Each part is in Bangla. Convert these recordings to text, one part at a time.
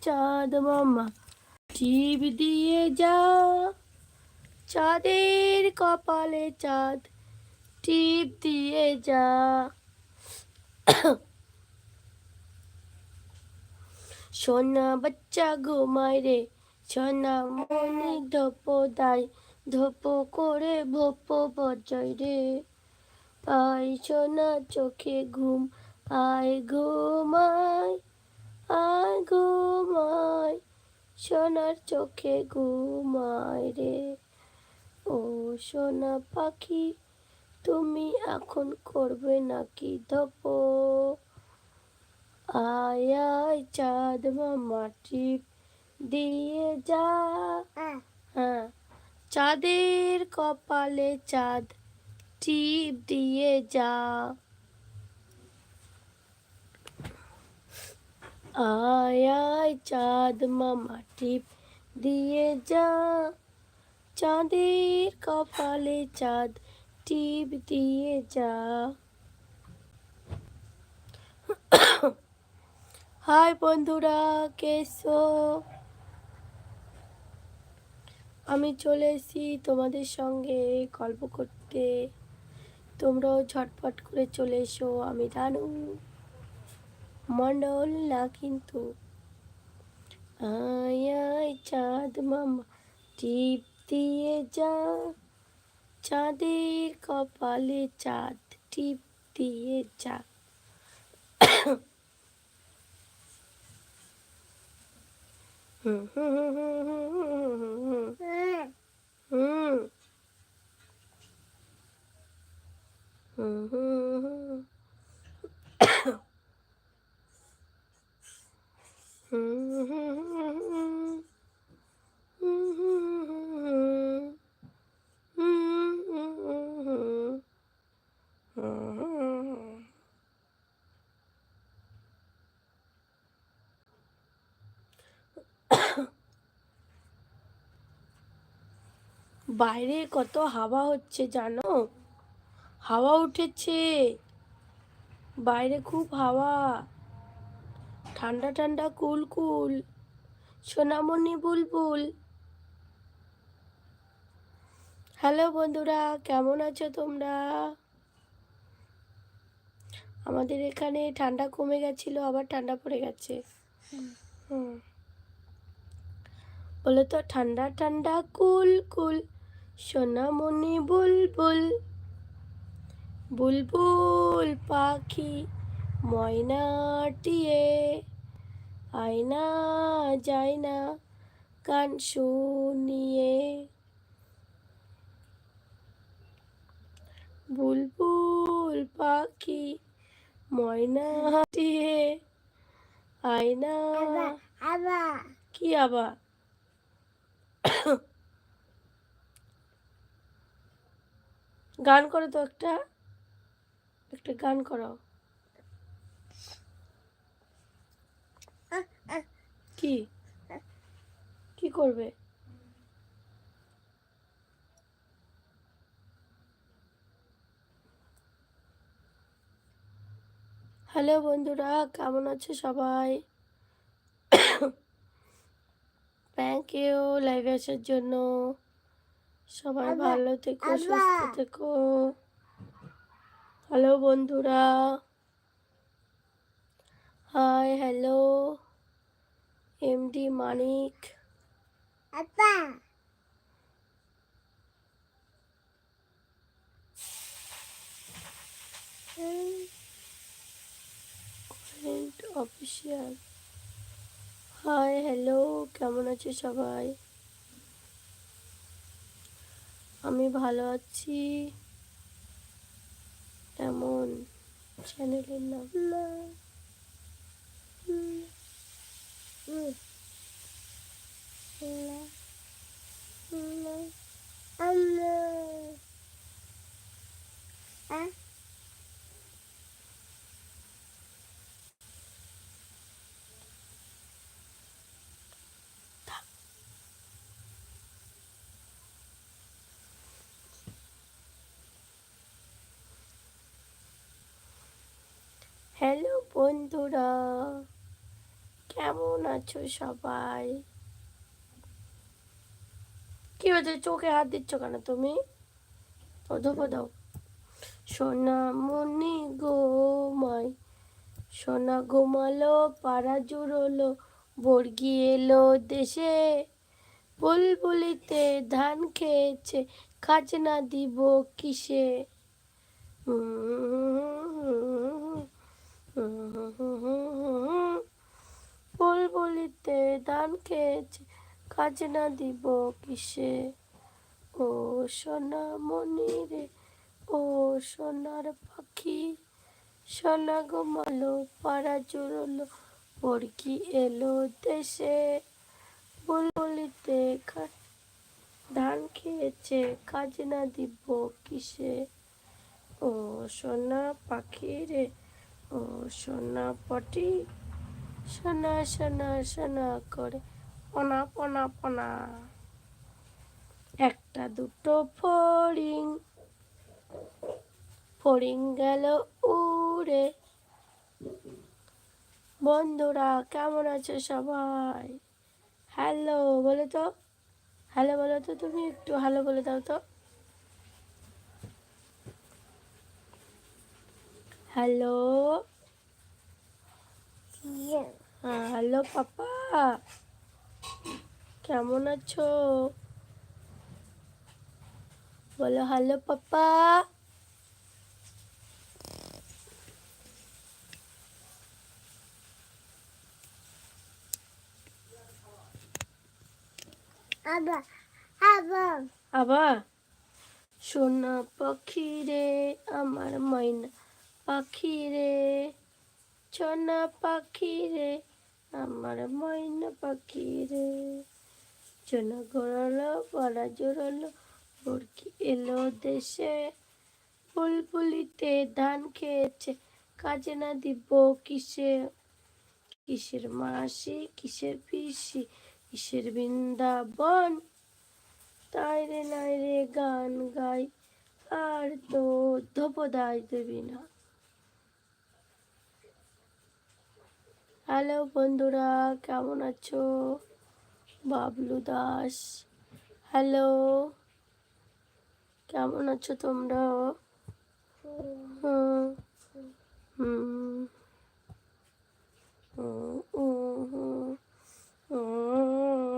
চাঁদ মামা টিপ দিয়ে যা। চাঁদের কপালে চাঁদ, টিপ দিয়ে যা। সোনা বাচ্চা ঘুমায় রে, সোনা মনে ধপ দায়, ধপ করে ভপ বজায় রে। আয় সোনা চোখে ঘুম আয় ঘুমায় ঘুমায় সোনার চোখে ঘুমায় রে। ও সোনা পাখি তুমি এখন করবে নাকি ধপ? আয় আয় চাঁদ মামা টিপ দিয়ে যা। হ্যাঁ চাঁদের কপালে চাঁদ টিপ দিয়ে যা। আয় আয় চাঁদ মামা টিপ দিয়ে যা। চাঁদের কপালে চাঁদ টিপ দিয়ে যা। হাই বন্ধুরা, কেসো? আমি চলে এসেছি তোমাদের সঙ্গে গল্প করতে। তোমরাও ঝটপট করে চলে এসো, আমি রানু। মন্ডল না কিন্তু আয় আয় চাঁদ মামা টিপ দিয়ে যা চাঁদের কপালে চাঁদ টিপ দিয়ে যা হুম হুম হুম হুম হুম হুম হুম হুম হুম হুম হুম বাইরে কত হাওয়া হচ্ছে জানো? হাওয়া উঠেছে। বাইরে খুব হাওয়া। ঠান্ডা ঠান্ডা কুল কুল, সোনামণি বুলবুল। হ্যালো বন্ধুরা, কেমন আছো তোমরা? আমাদের এখানে ঠান্ডা কমে গেছিল, আবার ঠান্ডা পড়ে গেছে। বলে তো, ঠান্ডা ঠান্ডা কুল কুল, সোনামণি বুলবুল। বুলবুল পাখি ময়নাটিয়ে আয়না যায় না গান শুনিয়ে। বুলবুল পাখি ময়নাটিয়ে আয়না কি আবার গান করো তো একটা একটা গান করো কি? কি করবে? হ্যালো বন্ধুরা কেমন আছে সবাই? থ্যাংক ইউ লাইভে আসার জন্য। সবাই ভালো থেকো সুস্থ থেকো। হ্যালো বন্ধুরা। Hi hello MD Manik official hi hello কেমন আছে সবাই? আমি ভালো আছি। এমন চ্যানেলের নাম? 응. 엄마. 엄마. 엄마. 아? হ্যালো বন্ধুরা কেমন আছো সবাই কি হয়েছে চোখে হাত দিচ্ছ কেন তুমি ধোপো সোনা মনি গো মাই সোনা ঘুমালো পাড়া জুড়লো বর্গি এলো দেশে বুলবুলিতে ধান খেয়েছে খাজনা দিব কিসে বুলবুলিতে ধান খেয়েছে, খাজনা দিব কিসে? ও সোনা মনি রে ও সোনার পাখি। সোনা ঘুমালো পাড়া জুড়লো পড়কি এলো দেশে। বুলবুলিতে খা- ধান খেয়েছে, খাজনা দিব কিসে? ও সোনা পাখি রে ও সোনা পটি সোনা সোনা সোনা করে। পনা পনা পনা। একটা দুটো ফড়িং। ফড়িং গেল উড়ে। বন্ধুরা, কেমন আছো সবাই? হ্যালো, বলো তো। হ্যালো, বলো তো তুমি একটু। হ্যালো, বলে দাও তো। হ্যালো। হ্যাঁ হ্যালো পাপা কেমন আছো? বলো হ্যালো পাপা আবার আবার আবার সোনা পাখি রে আমার ময়না পাখি রে সোনা পাখি রে, আমার ময়না পাখি রে। সোনা গড়ালো বড়া জোড়ালো, মুরগি এলো দেশে। বুলবুলিতে ধান খেয়েছে, কাজে না দিব কিসে? কিসের মাসি, কিসের পিসি, কিসের বৃন্দাবন? তাই রে, নাই রে গান গাই, আর তো ধোপদাই দেবি না। হ্যালো বন্ধুরা কেমন আছো? বাবলু দাস। হ্যালো কেমন আছো তোমরা? হুম হুম হুম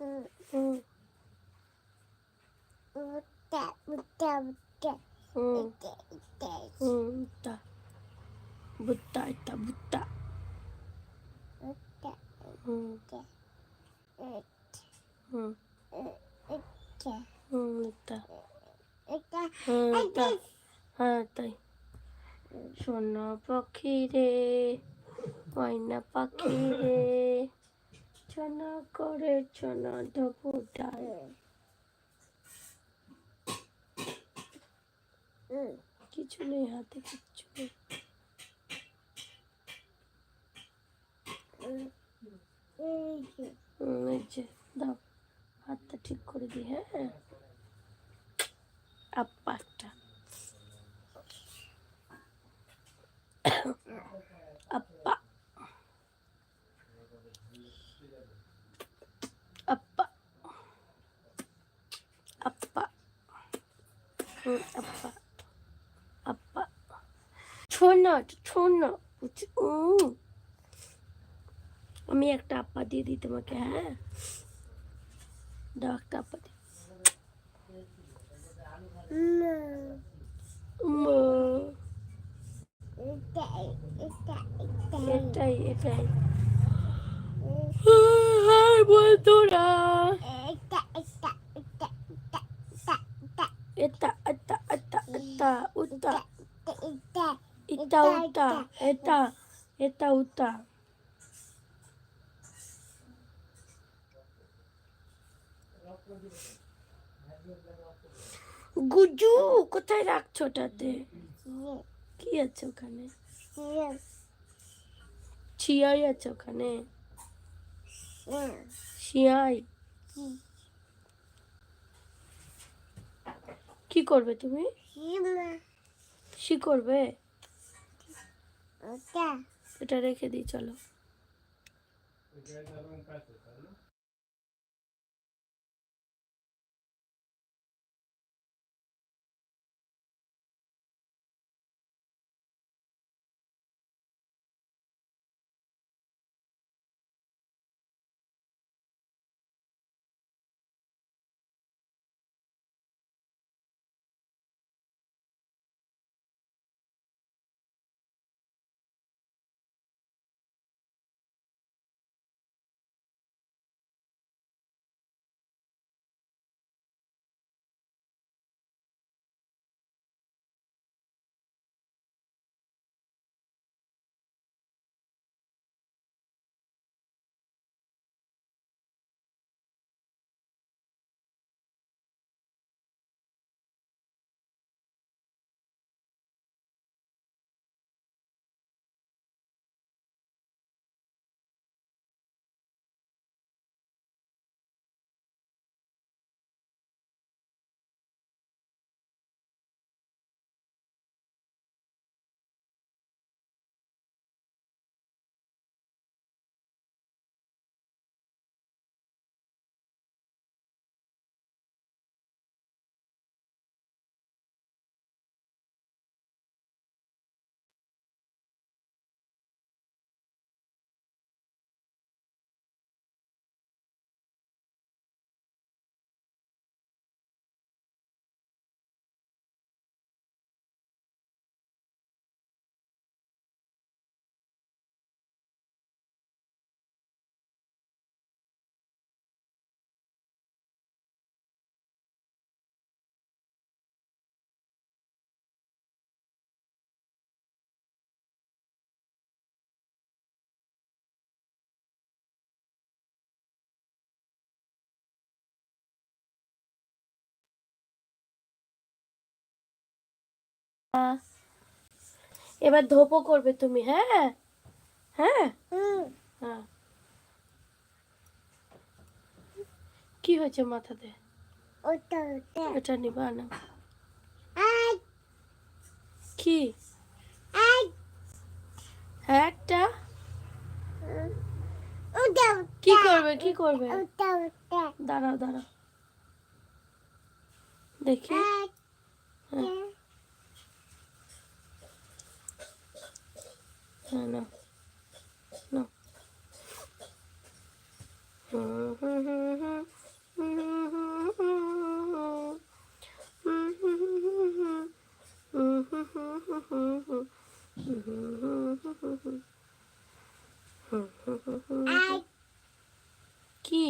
হুম উঠে উঠে উঠে হুম উঠে উঠে হুম তা বুত্তা এটা বুত্তা উঠে হুম উঠে হুম উঠে হুম এটা উঠে হুম এটা হ্যাঁ তাই সোনা পাখি রে ময়না পাখি রে ছনা করে ছনা ধপুটায়। কিছু নেই হাতে কিচ্ছু নেই। দাও হাতটা ঠিক করে দিই হ্যাঁ? দিয়ে দিই তোমাকে হ্যাঁ দাও একটা আপ্পা দিই উম্মা, এটাই এটাই হাই বন্ধুরা এটা এটা এটা এটা উত্তা এটা উত্তা এটা এটা উত্তা গুজু কোথায় রাখছো ওটাতে? কি আছে ওখানে? ছিয়াই আছে ওখানে? শিয়াই কি করবে তুমি? কি করবে? এটা রেখে দিই চলো। এবার ধোপো করবে তুমি হ্যাঁ? হ্যাঁ? হ্যাঁ। কি হয়েছে মাথাতে? ওটা ওটা। নিবা না। কি? হ্যাঁ একটা? কি করবে কি করবে? দাঁড়াও দাঁড়াও। দেখি। আই হ্যাঁ না না আই কি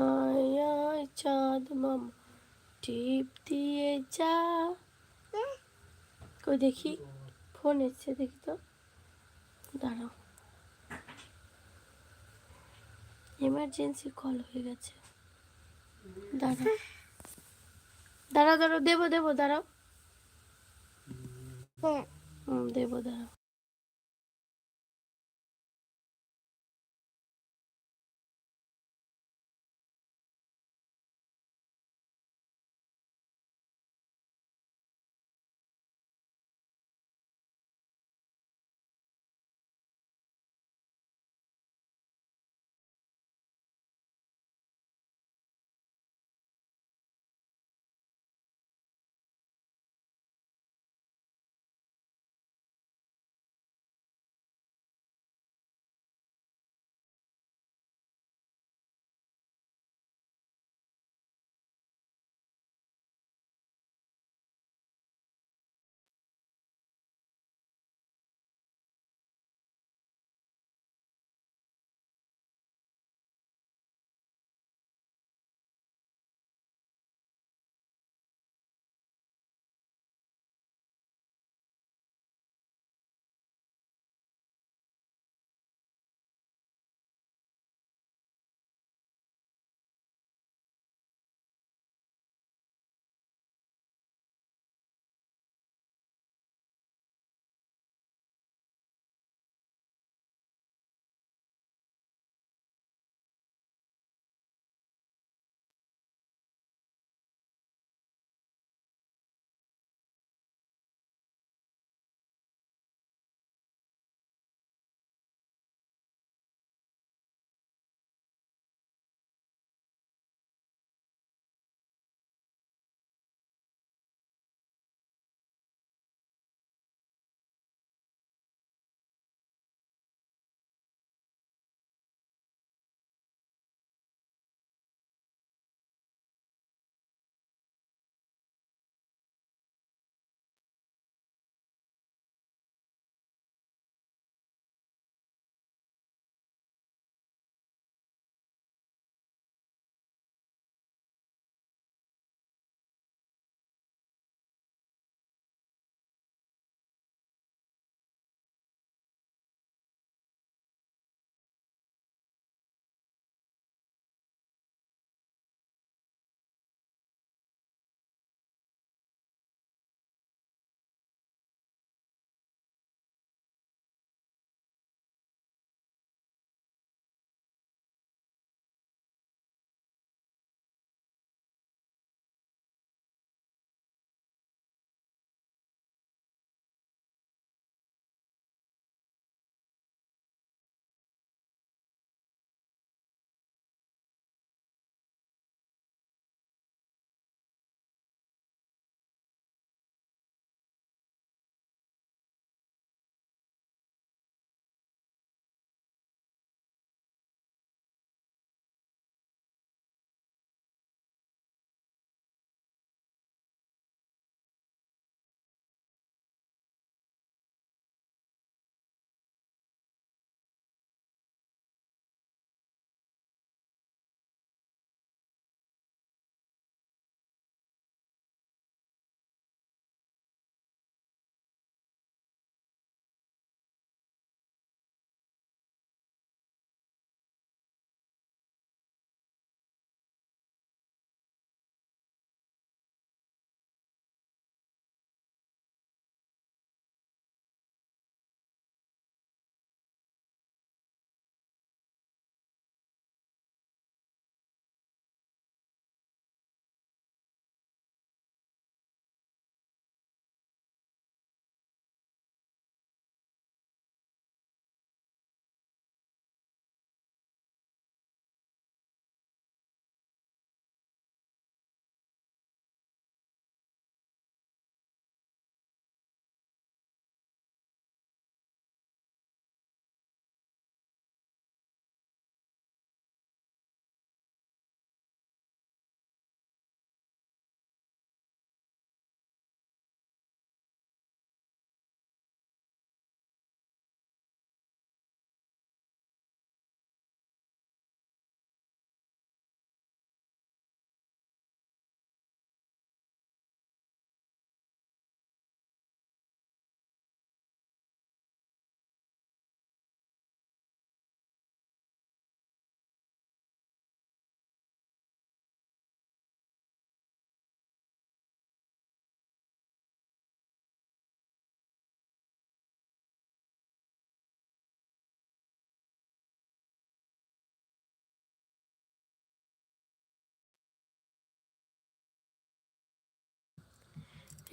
আয় আয় চাঁদ মামা টিপ দিয়ে যা। কই দেখি? ফোন এসছে দেখি তো। দাঁড়াও। এমার্জেন্সি কল হয়ে গেছে। দাঁড়াও। দাঁড়াও দাঁড়াও দেবো দেবো দাঁড়াও। হ্যাঁ। হুম দেবো দাঁড়াও।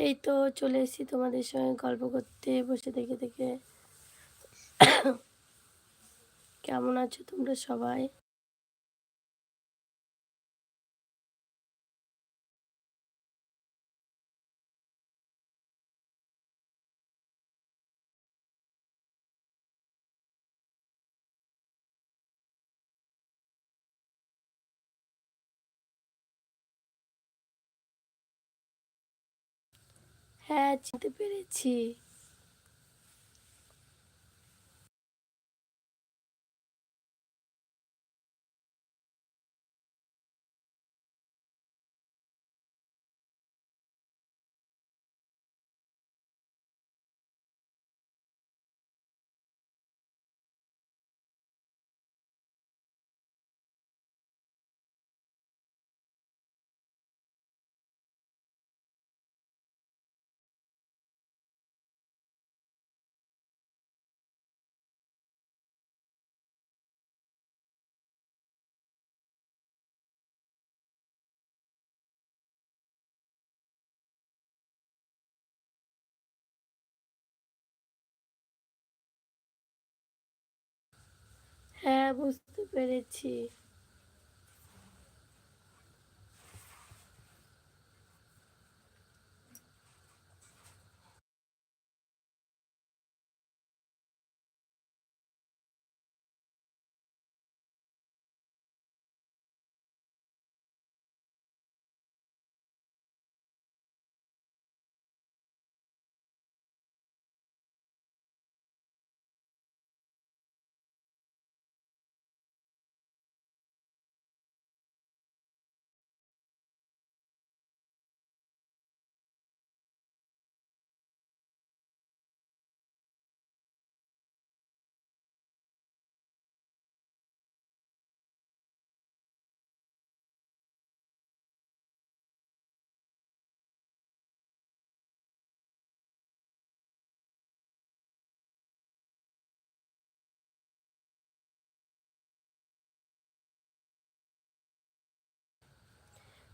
এই তো চলে এসেছি তোমাদের সঙ্গে গল্প করতে, বসে থেকে থেকে। কেমন আছো তোমরা সবাই? হ্যাঁ চিনতে পেরেছি। হ্যাঁ বুঝতে পেরেছি।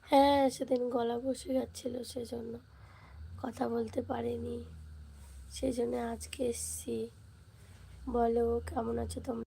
হ্যাঁ সেদিন গলা বসে যাচ্ছিল, সেজন্য কথা বলতে পারিনি। সেই জন্য আজকে এসছি। বলো, কেমন আছো তোমরা?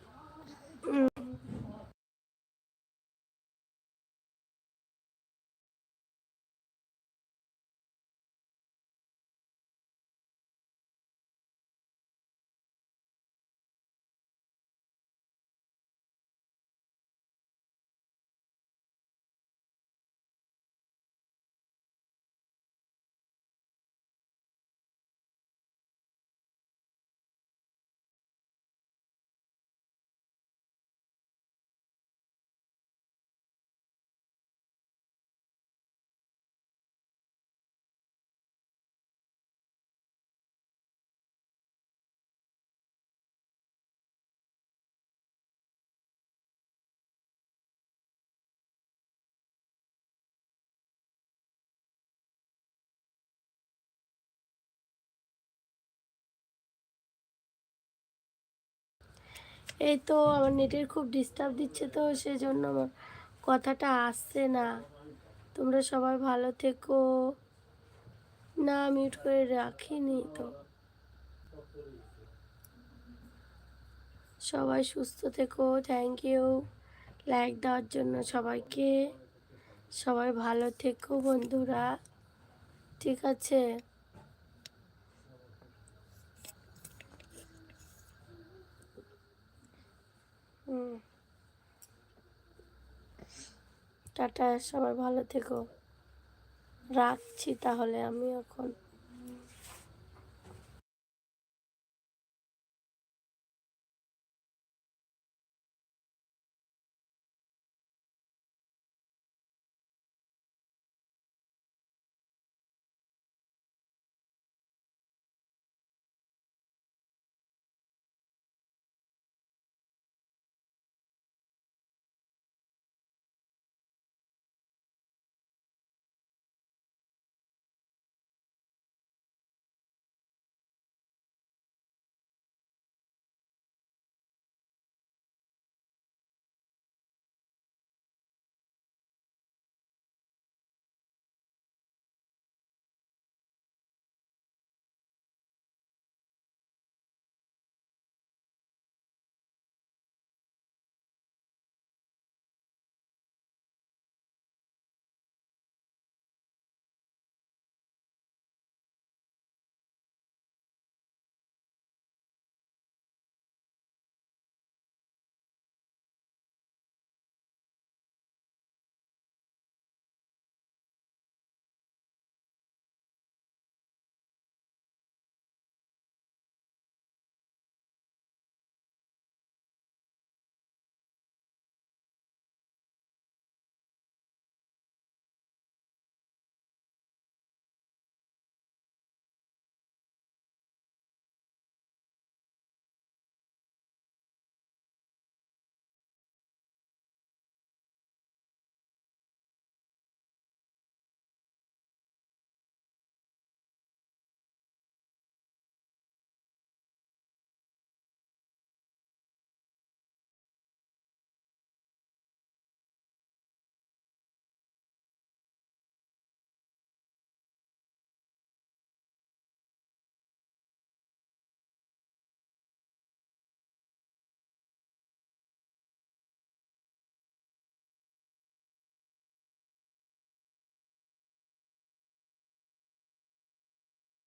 এই তো আমার নেটের খুব ডিস্টার্ব দিচ্ছে তো, সেজন্য আমার কথাটা আসছে না। তোমরা সবাই ভালো থেকো। না মিউট করে রাখিনি তো। সবাই সুস্থ থেকো থ্যাংক ইউ লাইক দেওয়ার জন্য সবাইকে। সবাই ভালো থেকো বন্ধুরা। ঠিক আছে? টাটা সবাই ভালো থেকো। রাখছি তাহলে আমি এখন।